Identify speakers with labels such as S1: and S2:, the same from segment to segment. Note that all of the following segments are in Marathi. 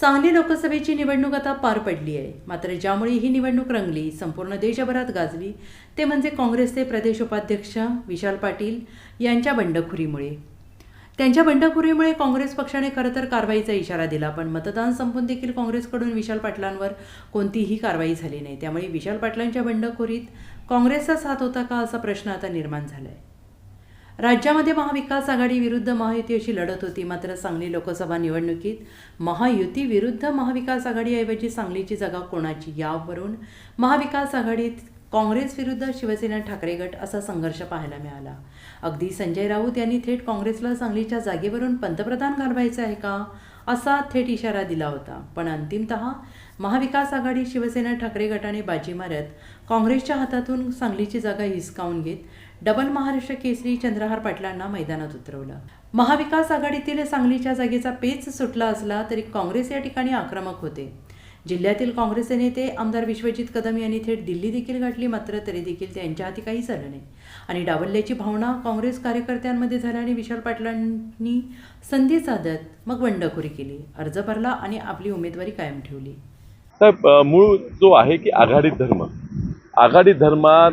S1: सांगली लोकसभेची निवडणूक आता पार पडली आहे. मात्र ज्यामुळे ही निवडणूक रंगली संपूर्ण देशभरात गाजली ते म्हणजे काँग्रेसचे प्रदेश उपाध्यक्ष विशाल पाटील यांच्या बंडखोरीमुळे. त्यांच्या बंडखोरीमुळे काँग्रेस पक्षाने खरं तर कारवाईचा इशारा दिला पण मतदान संपून देखील काँग्रेसकडून विशाल पाटलांवर कोणतीही कारवाई झाली नाही. त्यामुळे विशाल पाटलांच्या बंडखोरीत काँग्रेसचा साथ होता का असा प्रश्न आता निर्माण झाला आहे राज्यामध्ये महाविकास आघाडी विरुद्ध महायुती अशी लढत होती. मात्र सांगली लोकसभा निवडणुकीत महायुती विरुद्ध महाविकास आघाडीऐवजी सांगलीची जागा कोणाची यावरून महाविकास आघाडीत काँग्रेस विरुद्ध शिवसेना ठाकरे गट असा संघर्ष पाहायला मिळाला. अगदी संजय राऊत यांनी थेट काँग्रेसला सांगलीच्या जागेवरून पंतप्रधान घालवायचं आहे का? असा थेट इशारा दिला होता. पण अंतिमतः महाविकास आघाडी शिवसेना ठाकरे गटाने बाजी मारत काँग्रेसच्या हातातून सांगलीची जागा हिसकावून घेत डबल महाराष्ट्र केसरी चंद्रहार पाटलांना मैदानात उतरवलं. महाविकास आघाडीतील सांगलीच्या जागेचा पेच सुटला असला तरी काँग्रेस या ठिकाणी आक्रमक होते. जिल्ह्यातील काँग्रेसचे नेते आमदार विश्वजित कदम यांनी थेट दिल्ली देखील गाठली मात्र तरी देखील त्यांच्या हाती काही झालं नाही. आणि डावलल्याची भावना काँग्रेस कार्यकर्त्यांमध्ये झाल्याने विशाल पाटलांनी संधी साधत मग बंडखोरी केली. अर्ज भरला आणि आपली उमेदवारी कायम ठेवली.
S2: साहेब मूळ जो आहे की आघाडीत धर्म. आघाडी धर्मात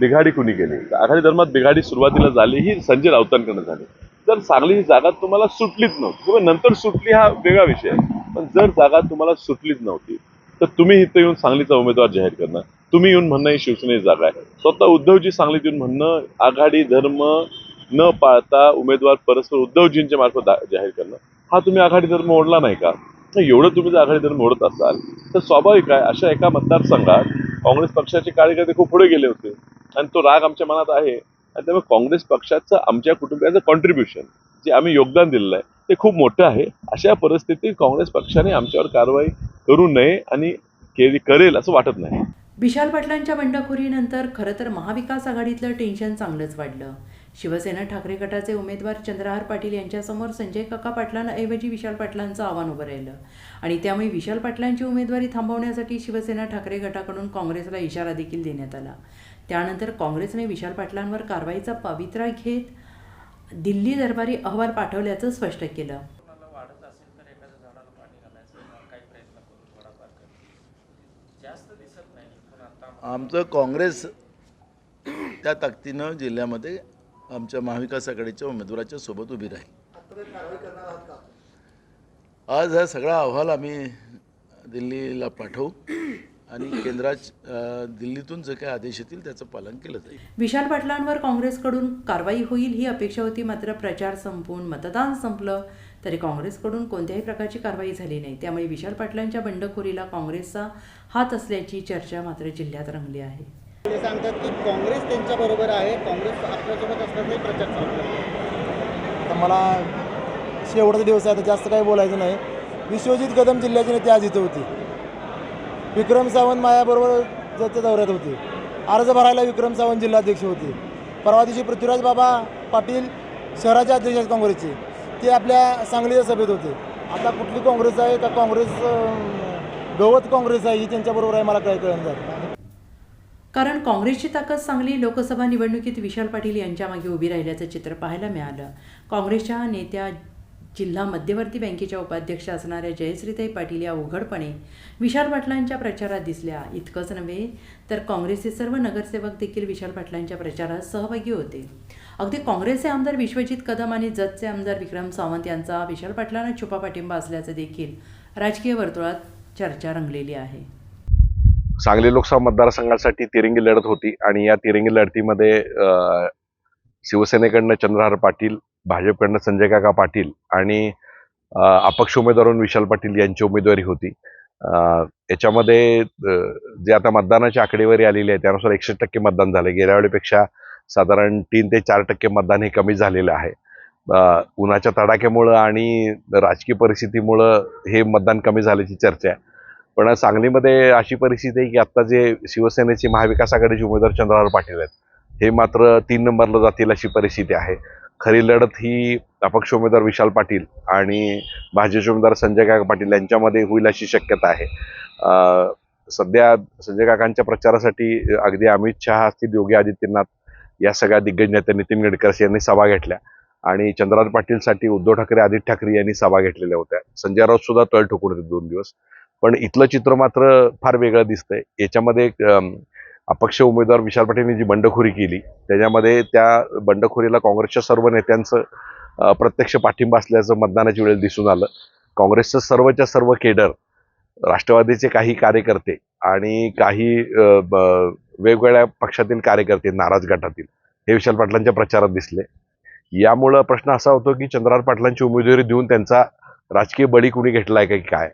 S2: बिघाडी कुणी केली? तर आघाडी धर्मात बिघाडी सुरुवातीला झाली ही संजय राऊतांकडनं झाली. जर सांगली ही जागा तुम्हाला सुटलीच नव्हती किंवा नंतर सुटली हा वेगळा विषय आहे. पण जर जागा तुम्हाला सुटलीच नव्हती तर तुम्ही इथं येऊन सांगलीचा उमेदवार जाहीर करणं तुम्ही येऊन म्हणणं ही शिवसेनेची जागा आहे. स्वतः उद्धवजी सांगलीत येऊन म्हणणं आघाडी धर्म न पाळता उमेदवार परस्पर उद्धवजींच्या मार्फत जाहीर करणं हा तुम्ही आघाडी धर्म ओढला नाही का? एवढं तुम्ही जर आघाडी धर्म ओढत असाल तर स्वाभाविक आहे अशा एका मतदारसंघात काँग्रेस पक्षाचे कार्यकर्ते खूप पुढे गेले होते. आणि तो राग आमच्या मनात आहे. आणि त्यामुळे काँग्रेस पक्षाचं आमच्या कुटुंबियाचं कॉन्ट्रीब्युशन जे आम्ही योगदान दिलेलं आहे ते खूप मोठं आहे. अशा परिस्थितीत काँग्रेस पक्षाने आमच्यावर कारवाई करू नये आणि केली करेल असं वाटत नाही.
S1: विशाल पाटलांच्या बंडखोरीनंतर खरं तर महाविकास आघाडीतलं टेन्शन चांगलंच वाढलं. शिवसेना ठाकरे गटाचे उमेदवार चंद्रहार पाटील यांच्यासमोर संजय काका पाटलांऐवजी विशाल पाटलांचं आव्हान उभं राहिलं. आणि त्यामुळे विशाल पाटलांची उमेदवारी थांबवण्यासाठी शिवसेना ठाकरे गटाकडून काँग्रेसला इशारा देखील देण्यात आला. त्यानंतर काँग्रेसने विशाल पाटलांवर कारवाईचा पवित्रा घेत दिल्ली दरबारी अहवाल पाठवल्याचं स्पष्ट केलं.
S3: आमचं काँग्रेस त्या ताकदीनं जिल्ह्यामध्ये आमच्या महाविकास आघाडीच्या उमेदवाराच्या सोबत उभी राहील. आज हा सगळा अहवाल आम्ही दिल्लीला पाठवू आणि केंद्रात अं, दिल्लीतून जे काही आदेश येतील त्याचं पालन केलं जाईल.
S1: विशाल पाटलांवर काँग्रेसकडून कारवाई होईल ही अपेक्षा होती मात्र प्रचार संपून मतदान संपलं तरी काँग्रेसकडून कोणत्याही प्रकारची कारवाई झाली नाही. त्यामुळे विशाल पाटलांच्या बंडखोरीला काँग्रेसचा हात असल्याची चर्चा मात्र जिल्ह्यात रंगली आहे.
S4: ते सांगतात की काँग्रेस त्यांच्या बरोबर आहे काँग्रेस आपल्यासोबत असल्याचाही प्रचार चालू आहे.
S5: तर मला शेवटचा दिवस आहे आता जास्त काही बोलायचं नाही. विश्वजित कदम जिल्ह्याचे नेते आज इथं होते. विक्रम सावंत माझ्याबरोबर जच्या दौऱ्यात होते. अर्ज भरायला विक्रम सावंत जिल्हाध्यक्ष होते. परवा दिवशी पृथ्वीराज बाबा पाटील शहराचे अध्यक्ष आहेत काँग्रेसचे. ते आपल्या सांगलीच्या सभेत होते. आता कुठली काँग्रेस आहे? का काँग्रेस अं, गवत काँग्रेस आहे ही त्यांच्याबरोबर आहे मला काही कळून. जातं
S1: कारण काँग्रेसची ताकद सांगली लोकसभा निवडणुकीत विशाल पाटील यांच्या मागे उभी राहिल्याचं चित्र पाहायला मिळालं. काँग्रेसच्या नेत्या जिल्हा मध्यवर्ती बँकेच्या उपाध्यक्ष असणाऱ्या जयश्रीताई पाटील या उघडपणे विशाल पाटलांच्या प्रचारात दिसल्या. इतकंच नव्हे तर काँग्रेसचे सर्व नगरसेवक देखील विशाल पाटलांच्या प्रचारात सहभागी होते. अगदी काँग्रेसचे आमदार विश्वजित कदम आणि जतचे आमदार विक्रम सावंत यांचा विशाल पाटलांना छुपा पाठिंबा असल्याचं देखील राजकीय वर्तुळात चर्चा रंगलेली आहे.
S2: सांगली लोकसभा मतदारसंघासाठी तिरंगी लढत होती आणि या तिरंगी लढतीमध्ये शिवसेनेकडनं चंद्रहार पाटील भाजपकडनं संजय काका पाटील आणि अपक्ष उमेदवार विशाल पाटील यांची उमेदवारी होती. याच्यामध्ये जे आता मतदानाची आकडेवारी आलेली आहे त्यानुसार एकशे टक्के मतदान झाले. गेल्या वेळेपेक्षा साधारण तीन ते चार टक्के मतदान हे कमी झालेलं आहे. उन्हाच्या तडाख्यामुळं आणि राजकीय परिस्थितीमुळं हे मतदान कमी झाल्याची चर्चा आहे. पण सांगलीमध्ये अशी परिस्थिती आहे की आता जे शिवसेनेचे महाविकास आघाडीचे उमेदवार चंद्रहार पाटील आहेत हे मात्र तीन नंबरला जातील अशी परिस्थिती आहे. खरी लढत ही अपक्ष उमेदवार विशाल पाटील आणि भाजपचे उमेदवार संजय काका पाटील यांच्यामध्ये होईल अशी शक्यता आहे. सध्या संजय काकांच्या प्रचारासाठी अगदी अमित शहा असतील योगी आदित्यनाथ या सगळ्या दिग्गज नेत्या नितीन गडकरी यांनी सभा घेतल्या आणि चंद्रकांत पाटीलसाठी उद्धव ठाकरे आदित्य ठाकरे यांनी सभा घेतलेल्या होत्या. संजय राऊत सुद्धा तळ ठोकून होते दोन दिवस. पण इथलं चित्र मात्र फार वेगळं दिसतंय. याच्यामध्ये अपक्ष उमेदवार विशाल पाटीलने जी बंडखोरी केली त्याच्यामध्ये त्या बंडखोरीला काँग्रेसच्या सर्व नेत्यांचं प्रत्यक्ष पाठिंबा असल्याचं मतदानाच्या वेळेला दिसून आलं. काँग्रेसचं सर्वच्या सर्व केडर राष्ट्रवादीचे काही कार्यकर्ते आणि काही वेगवेगळ्या पक्षातील कार्यकर्ते नाराज गटातील हे विशाल पाटलांच्या प्रचारात दिसले. यामुळं प्रश्न असा होतो की चंद्रार पाटलांची उमेदवारी देऊन त्यांचा राजकीय बळी कुणी घेतलाय का की काय?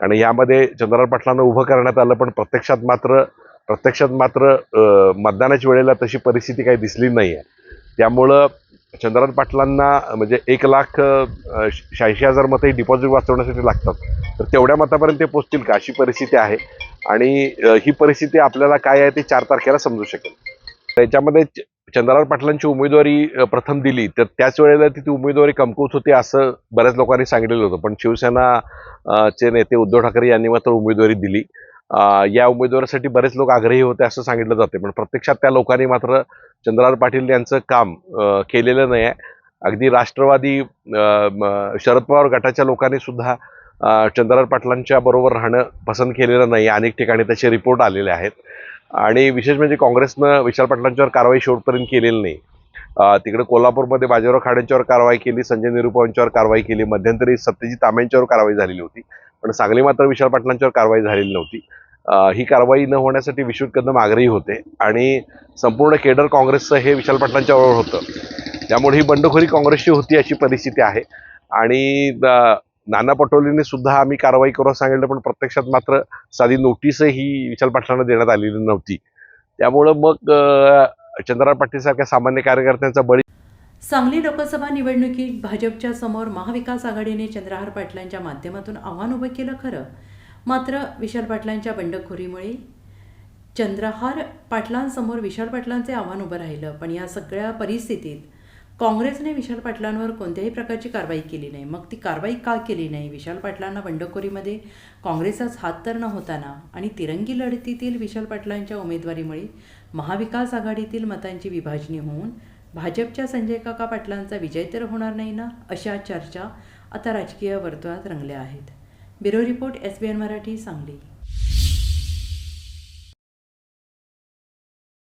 S2: कारण यामध्ये चंद्रकांत पाटलांना उभं करण्यात आलं पण प्रत्यक्षात मात्र प्रत्यक्षात मात्र मतदानाच्या वेळेला तशी परिस्थिती काही दिसली नाही आहे त्यामुळं चंद्रकांत पाटलांना म्हणजे एक लाख शहाऐंशी हजार मतं ही डिपॉझिट वाचवण्यासाठी लागतात. तर तेवढ्या मतापर्यंत ते पोचतील का? अशी परिस्थिती आहे. आणि ही परिस्थिती आपल्याला काय आहे ते चार तारखेला समजू शकेल. त्याच्यामध्ये च- पाटलांची उमेदवारी प्रथम दिली तर त्याच वेळेला ती उमेदवारी कमकुवत होती असं बऱ्याच लोकांनी सांगितलेलं होतं. पण शिवसेना चे नेते उद्धव ठाकरे यांनी मात्र उमेदवारी दिली. या उमेदवारीसाठी बरेच लोक आग्रही होते असं सांगितलं जाते. पण प्रत्यक्षात त्या लोकांनी मात्र चंद्रकांत पाटील यांचं काम केलेलं नाही आहे. अगदी राष्ट्रवादी शरद पवार गटाच्या लोकांनी सुद्धा अ, पाटलांच्या बरोबर राहणं पसंत केलेलं नाही. अनेक ठिकाणी त्याचे रिपोर्ट आलेले आहेत. आणि विशेष म्हणजे काँग्रेसनं विशाल पाटलांच्यावर कारवाई शेवटपर्यंत केलेली नाही. तिकडे कोल्हापूरमध्ये बाजीराव खाड्यांच्यावर कारवाई केली संजय निरुपांच्यावर कारवाई केली मध्यंतरी सत्यजित तांब्यांच्यावर कारवाई झालेली होती. पण सांगली मात्र विशाल पाटलांच्यावर कारवाई झालेली नव्हती. ही कारवाई न होण्यासाठी विश्वजित कदम आग्रही होते आणि संपूर्ण केडर काँग्रेसचं हे विशाल पाटलांच्यावर होतं. त्यामुळे ही बंडखोरी काँग्रेसची होती अशी परिस्थिती आहे. आणि नाना पटोलेंनी सुद्धा आम्ही कारवाई करू सांगितलं पण प्रत्यक्षात मात्र साधी नोटीसही विशाल पाटलांना देण्यात आलेली नव्हती. त्यामुळं मग अ, पाटील सारख्या सामान्य कार्यकर्त्यांचा बळी
S1: सांगली लोकसभा निवडणुकीत भाजपच्या समोर महाविकास आघाडीने चंद्रहार पाटलांच्या माध्यमातून आव्हान उभं केलं खरं. मात्र विशाल पाटलांच्या बंडखोरीमुळे चंद्रहार पाटलांसमोर विशाल पाटलांचे आव्हान उभं राहिलं. पण या सगळ्या परिस्थितीत काँग्रेसने विशाल पाटलांवर कोणत्याही प्रकारची कारवाई केली नाही. मग ती कारवाई का केली नाही? विशाल पाटलांना बंडखोरीमध्ये काँग्रेसचाच हात तर न होताना आणि तिरंगी लढतीतील विशाल पाटलांच्या उमेदवारीमुळे महाविकास आघाडीतील मतांची विभाजणी होऊन भाजपच्या संजय काका पाटलांचा विजय तर होणार नाही ना अशा चर्चा आता राजकीय वर्तुळात रंगल्या आहेत. Bureau report S B N Marathi Sangli.